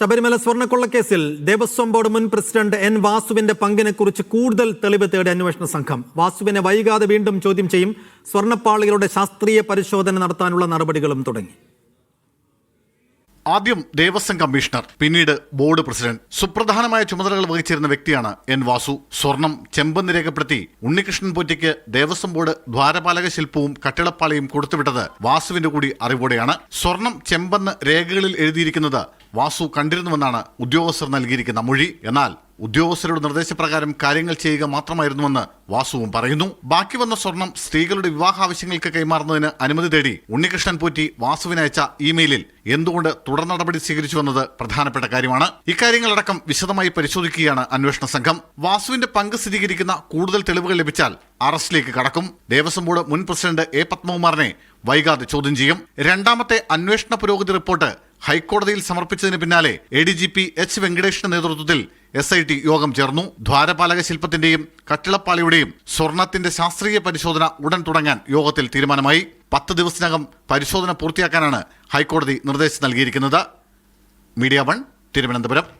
ശബരിമല സ്വർണക്കൊള്ളക്കേസിൽ ദേവസ്വം ബോർഡ് മുൻ president N വാസുവിന്റെ പങ്കിനെക്കുറിച്ച് കൂടുതൽ തെളിവ് തേടി അന്വേഷണ സംഘം. വാസുവിനെ വൈകാതെ വീണ്ടും ചോദ്യം ചെയ്യും. സ്വർണപ്പാളികളുടെ ശാസ്ത്രീയ പരിശോധന നടത്താനുള്ള നടപടികളും തുടങ്ങി. ആദ്യം ദേവസ്വം കമ്മീഷണർ പിന്നീട് ബോർഡ് പ്രസിഡന്റ്. സുപ്രധാനമായ ചുമതലകൾ വഹിച്ചിരുന്ന വ്യക്തിയാണ് എൻ വാസു. സ്വർണം ചെമ്പെന്ന് രേഖപ്പെടുത്തി ഉണ്ണികൃഷ്ണൻ പോറ്റയ്ക്ക് ദേവസ്വം ബോർഡ് ദ്വാരപാലക ശില്പവും കട്ടിളപ്പാളയും കൊടുത്തുവിട്ടത് വാസുവിന്റെ കൂടി അറിവോടെയാണ്. സ്വർണം ചെമ്പെന്ന് രേഖകളിൽ എഴുതിയിരിക്കുന്നത് വാസു കണ്ടിരുന്നുവെന്നാണ് ഉദ്യോഗസ്ഥർ നൽകിയിരിക്കുന്ന മൊഴി. എന്നാൽ ഉദ്യോഗസ്ഥരുടെ നിർദ്ദേശപ്രകാരം കാര്യങ്ങൾ ചെയ്യുക മാത്രമായിരുന്നുവെന്ന് വാസുവും പറയുന്നു. ബാക്കി വന്ന സ്വർണം സ്ത്രീകളുടെ വിവാഹ ആവശ്യങ്ങൾക്ക് കൈമാറുന്നതിന് അനുമതി തേടി ഉണ്ണികൃഷ്ണൻ പോറ്റി വാസുവിനയച്ച ഇമെയിലിൽ എന്തുകൊണ്ട് തുടർ നടപടി സ്വീകരിച്ചുവെന്നത് പ്രധാനപ്പെട്ട കാര്യമാണ്. ഇക്കാര്യങ്ങളടക്കം വിശദമായി പരിശോധിക്കുകയാണ് അന്വേഷണ സംഘം. വാസുവിന്റെ പങ്ക് സ്ഥിരീകരിക്കുന്ന കൂടുതൽ തെളിവുകൾ ലഭിച്ചാൽ അറസ്റ്റിലേക്ക് കടക്കും. ദേവസ്വം ബോർഡ് മുൻ പ്രസിഡന്റ് എ പത്മകുമാറിനെ വൈകാതെ ചോദ്യം ചെയ്യും. രണ്ടാമത്തെ അന്വേഷണ പുരോഗതി റിപ്പോർട്ട് ഹൈക്കോടതിയിൽ സമർപ്പിച്ചതിന് പിന്നാലെ A D G P H വെങ്കടേഷിന്റെ നേതൃത്വത്തിൽ എസ് ഐ ടി യോഗം ചേർന്നു. ദ്വാരപാലക ശില്പത്തിന്റെയും കട്ടിളപ്പാളിയുടെയും സ്വർണത്തിന്റെ ശാസ്ത്രീയ പരിശോധന ഉടൻ തുടങ്ങാൻ യോഗത്തിൽ തീരുമാനമായി. പത്ത് ദിവസത്തിനകം പരിശോധന പൂർത്തിയാക്കാനാണ് ഹൈക്കോടതി നിർദ്ദേശം നൽകിയിരിക്കുന്നത്. Media One Thiruvananthapuram.